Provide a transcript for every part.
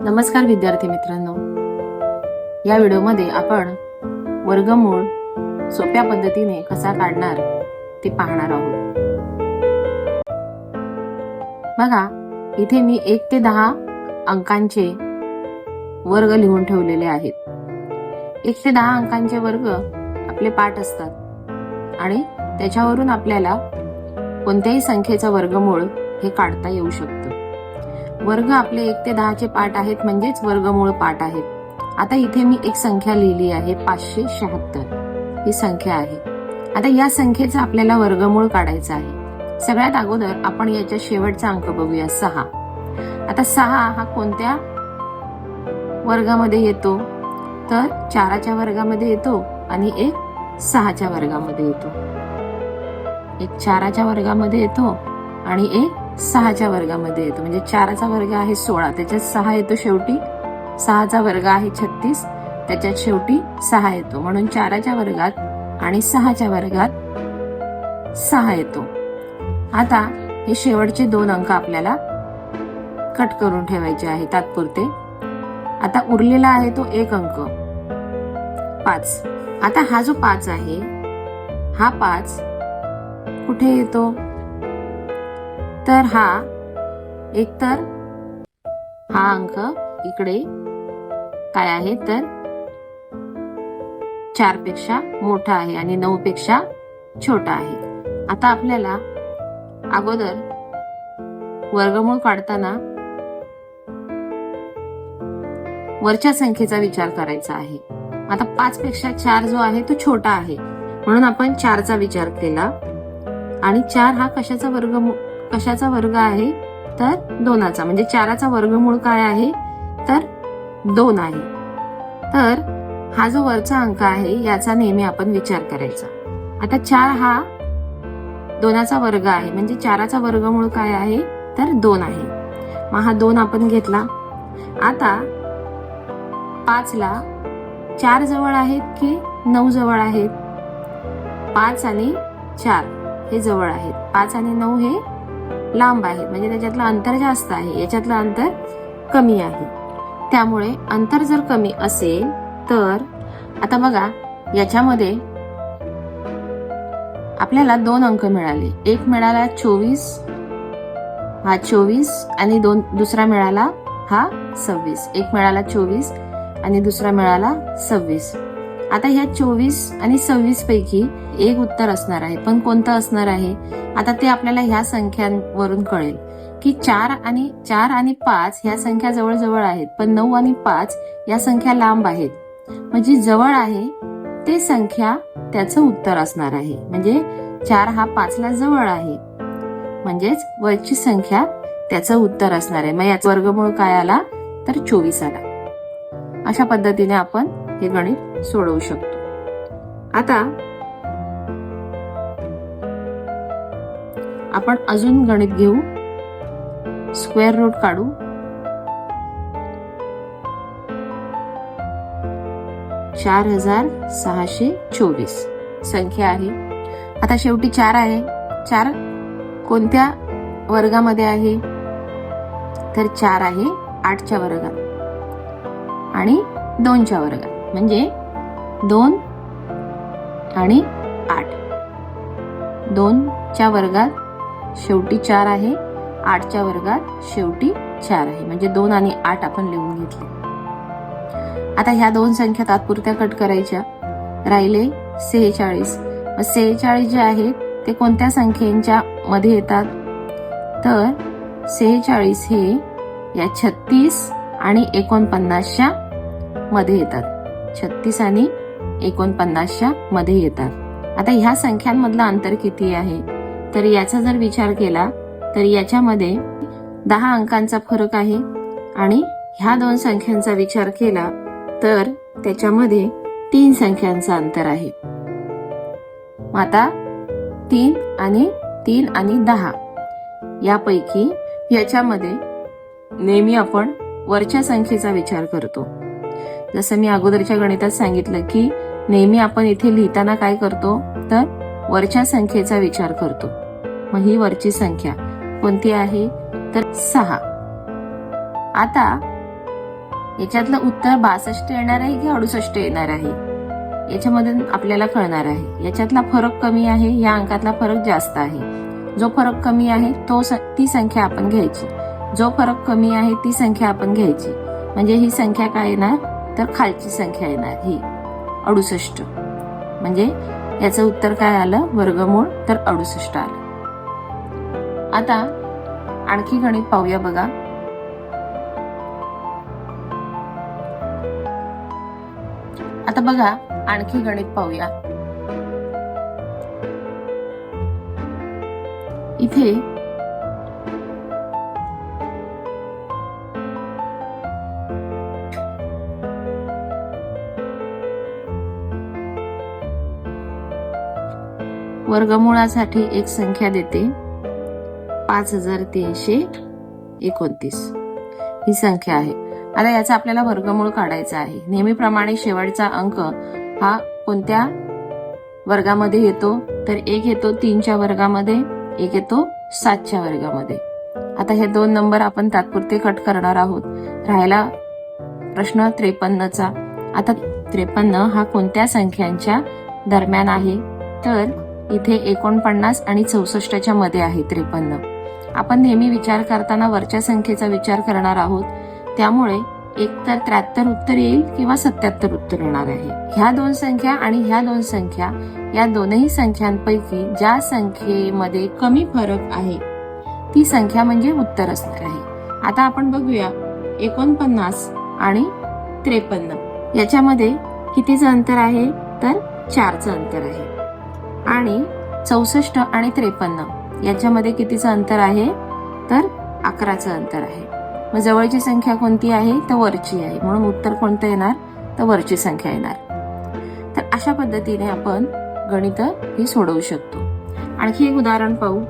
नमस्कार विद्यार्थी मित्रांनो. या व्हिडिओमध्ये आपण वर्गमूळ सोप्या पद्धतीने कसा काढणार ते पाहणार आहोत. बघा इथे मी एक ते दहा अंकांचे वर्ग लिहून ठेवलेले आहेत. एक ते दहा अंकांचे वर्ग आपले पाठ असतात आणि त्याच्यावरून आपल्याला कोणत्याही संख्येचा वर्गमूळ हे काढता येऊ शकतं. वर्ग आपले एक ते दहाचे पाठ आहेत म्हणजेच वर्गमूळ पाठ आहेत. आता इथे मी एक संख्या लिहिली आहे पाचशे शहात्तर. ही संख्या आहे. आता या संख्येचा आपल्याला वर्गमूळ काढायचा आहे. सगळ्यात अगोदर आपण याच्या शेवटचा अंक बघूया सहा. आता सहा हा कोणत्या वर्गामध्ये येतो? तर चाराच्या वर्गामध्ये येतो आणि एक सहाच्या वर्गामध्ये येतो. एक चाराच्या वर्गामध्ये येतो आणि एक सहाच्या वर्गामध्ये येतो. म्हणजे चाराचा वर्ग आहे सोळा. त्याच्यात सहा येतो शेवटी. सहाचा वर्ग आहे छत्तीस. त्याच्यात शेवटी सहा येतो. म्हणून चाराच्या वर्गात आणि सहाच्या वर्गात सहा येतो. आता हे शेवटचे दोन अंक आपल्याला कट करून ठेवायचे आहे तात्पुरते. आता उरलेला आहे तो एक अंक. पाच. आता हा जो पाच आहे हा पाच कुठे येतो? तर हा एकतर हा अंक इकडे. काय आहे तर? चारपेक्षा मोठा आहे आणि नऊ पेक्षा छोटा आहे. आता आपल्याला अगोदर वर्गमूळ काढताना वरच्या संख्येचा विचार करायचा आहे. आता पाच पेक्षा चार जो आहे तो छोटा आहे. म्हणून आपण चारचा विचार केला. आणि चार हा कशाचा वर्गमूळ कशाचा वर्ग आहे? तर दोनाचा. म्हणजे चाराचा वर्गमूळ काय आहे? तर दोन आहे. तर हा जो वरचा अंक आहे याचा नेहमी आपण विचार करायचा. आता चार हा दोनाचा वर्ग आहे. म्हणजे चाराचा वर्गमूळ काय आहे? तर दोन आहे. मग हा दोन आपण घेतला. आता पाचला चार जवळ आहेत की नऊ जवळ आहेत? पाच आणि चार हे जवळ आहेत. पाच आणि नऊ हे लांब आहे. म्हणजे त्याच्यातलं अंतर जास्त आहे. याच्यातलं अंतर कमी आहे. त्यामुळे अंतर जर कमी असेल तर आता बघा याच्यामध्ये आपल्याला दोन अंक मिळाले. एक मिळाला चोवीस हा चोवीस आणि दोन दुसरा मिळाला हा सव्वीस. एक मिळाला चोवीस आणि दुसरा मिळाला सव्वीस. आता ह्या चोवीस आणि सव्वीस पैकी एक उत्तर असणार आहे. पण कोणतं असणार आहे? आता ते आपल्याला ह्या संख्यांवरून कळेल की चार आणि चार आणि पाच ह्या संख्या जवळजवळ आहेत पण नऊ आणि पाच या संख्या लांब आहेत. म्हणजे जवळ आहे ते संख्या त्याचं उत्तर असणार आहे. म्हणजे चार हा पाचला जवळ आहे. म्हणजेच वरची संख्या त्याचं उत्तर असणार आहे. मग याचा वर्गमूळ काय आला? तर चोवीस आला. अशा पद्धतीने आपण हे गणित सोडवू शकतो. आता आपण अजून गणित घेऊ. स्क्वेअर रूट काढू. चार हजार सहाशे चोवीस. संख्या आहे. आता शेवटी चार आहे. चार कोणत्या वर्गामध्ये आहे? तर चार आहे आठच्या वर्गात आणि दोनच्या वर्गात. म्हणजे दोन आणि आठ. दोनच्या वर्गात शेवटी चार आहे आठच्या वर्गात शेवटी चार आहे. म्हणजे दोन आणि आठ आपण लिहून घेतले. आता ह्या दोन संख्या तात्पुरत्या कट करायच्या. राहिले सेहेचाळीस. मग सेहेचाळीस जे आहेत ते कोणत्या संख्येच्या मध्ये येतात? तर सेहेचाळीस हे या छत्तीस आणि एकोणपन्नासच्या मध्ये येतात. छत्तीस आणि एकोणपन्नासच्या मध्ये येतात. आता ह्या संख्यांमधलं अंतर किती आहे? तर याचा जर विचार केला तर याच्यामध्ये दहा अंकांचा फरक आहे आणि ह्या दोन संख्यांचा विचार केला तर त्याच्यामध्ये तीन संख्यांचं अंतर आहे. आता तीन आणि तीन आणि दहा यापैकी याच्यामध्ये नेहमी आपण वरच्या संख्येचा विचार करतो. जसं मी अगोदरच्या गणितात सांगितलं की नेहमी आपण इथे लिहिताना काय करतो? तर वरच्या संख्येचा विचार करतो. मग ही वरची संख्या कोणती आहे? तर सहा. आता याच्यातलं उत्तर बासष्ट येणार आहे की अडुसष्ट येणार आहे? याच्यामधून आपल्याला कळणार आहे. याच्यातला फरक कमी आहे या अंकातला फरक जास्त आहे. जो फरक कमी आहे तो ती संख्या आपण घ्यायची. जो फरक कमी आहे ती संख्या आपण घ्यायची. म्हणजे ही संख्या काय येणार? तर खालची संख्या येणार ही अडुसष्ट. म्हणजे याचं उत्तर काय आलं? वर्गमूळ तर अडुसष्ट आलं. आता आणखी गणित पाहूया बघा. आता बघा आणखी गणित पाहूया. इथे वर्गमुळासाठी एक संख्या देते. पाच हजार तीनशे एकोणतीस. ही संख्या आहे. आता याचा आपल्याला वर्गमूळ काढायचा आहे. नेहमीप्रमाणे शेवटचा अंक हा कोणत्या वर्गामध्ये येतो? तर एक येतो तीनच्या वर्गामध्ये एक येतो सातच्या वर्गामध्ये. आता हे दोन नंबर आपण तात्पुरते कट करणार आहोत. राहिला प्रश्न त्रेपन्नचा. आता त्रेपन्न हा कोणत्या संख्यांच्या दरम्यान आहे? तर इथे एकोणपन्नास आणि चौसष्टच्या मध्ये आहे त्रेपन्न. आपण नेहमी विचार करताना वरच्या संख्येचा विचार करणार आहोत. त्यामुळे एक तर त्र्याहत्तर उत्तर येईल किंवा सत्याहत्तर उत्तर येणार आहे. ह्या दोन संख्या आणि ह्या दोन संख्या या दोनही संख्यांपैकी ज्या संख्येमध्ये कमी फरक आहे ती संख्या म्हणजे उत्तर असणार आहे. आता आपण बघूया एकोणपन्नास आणि त्रेपन्न. याच्यामध्ये कितीचं अंतर आहे? तर चारचं अंतर आहे. आणि चौसष्ट आणि त्रेपन्न. याच्यामध्ये कितीचं अंतर आहे? तर अकराचं अंतर आहे. मग जवळची संख्या कोणती आहे? तर वरची आहे. म्हणून उत्तर कोणतं येणार? तर वरची संख्या येणार. तर अशा पद्धतीने आपण गणित ही सोडवू शकतो. आणखी एक उदाहरण पाहू.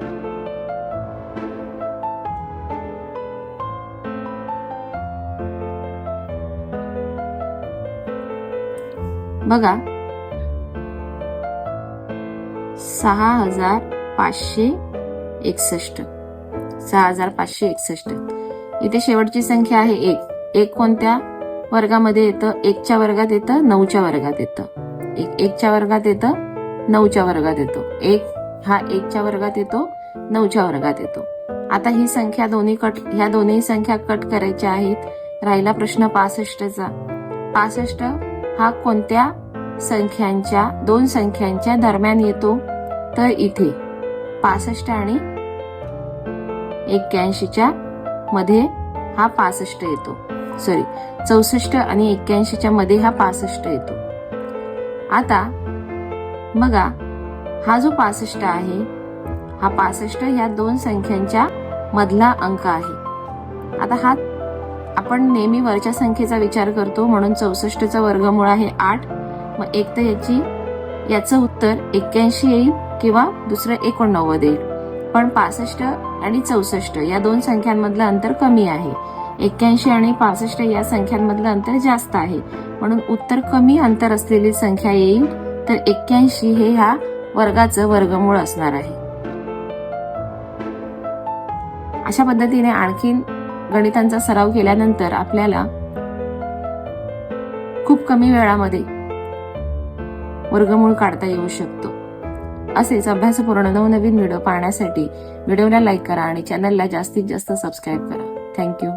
बघा सहा हजार पाचशे एकसष्ट. सहा हजार पाचशे एकसष्ट. इथे शेवटची संख्या आहे एक. एक कोणत्या वर्गामध्ये येतं? एकच्या वर्गात येतं नऊच्या वर्गात येतं. एक एकच्या वर्गात येतं नऊच्या वर्गात येतो. एक हा एकच्या वर्गात येतो नऊच्या वर्गात येतो. आता ही संख्या दोन्ही कट ह्या दोन्ही संख्या कट करायच्या आहेत. राहिला प्रश्न पासष्टचा. पासष्ट हा कोणत्या संख्यांच्या दोन संख्यांच्या दरम्यान येतो. तर इथे पासष्ट आणि एक्क्याऐंशीच्या मध्ये हा पासष्ट येतो. सॉरी चौसष्ट आणि एक्क्याऐंशीच्या मध्ये हा पासष्ट येतो. आता बघा हा जो पासष्ट आहे हा पासष्ट या दोन संख्यांच्या मधला अंक आहे. आता हा आपण नेहमी वरच्या संख्येचा विचार करतो म्हणून चौसष्टचा वर्गमूळ आहे आठ. मग एक तर याची याचं उत्तर एक्क्याऐंशी येईल किंवा दुसरं एकोणनव्वद येईल. पण पासष्ट आणि चौसष्ट या दोन संख्यांमधलं अंतर कमी आहे. एक्क्याऐंशी आणि पासष्ट या संख्यांमधलं अंतर जास्त आहे. म्हणून उत्तर कमी अंतर असलेली संख्या येईल तर एक्क्याऐंशी हे ह्या वर्गाचं वर्गमूळ असणार आहे. अशा पद्धतीने आणखीन गणितांचा सराव केल्यानंतर आपल्याला खूप कमी वेळामध्ये वर्गमूळ काढता येऊ शकतो. असेच अभ्यासपूर्ण नवनवीन व्हिडिओ पाहण्यासाठी व्हिडिओला लाईक करा आणि चॅनलला जास्तीत जास्त सबस्क्राईब करा. थँक्यू.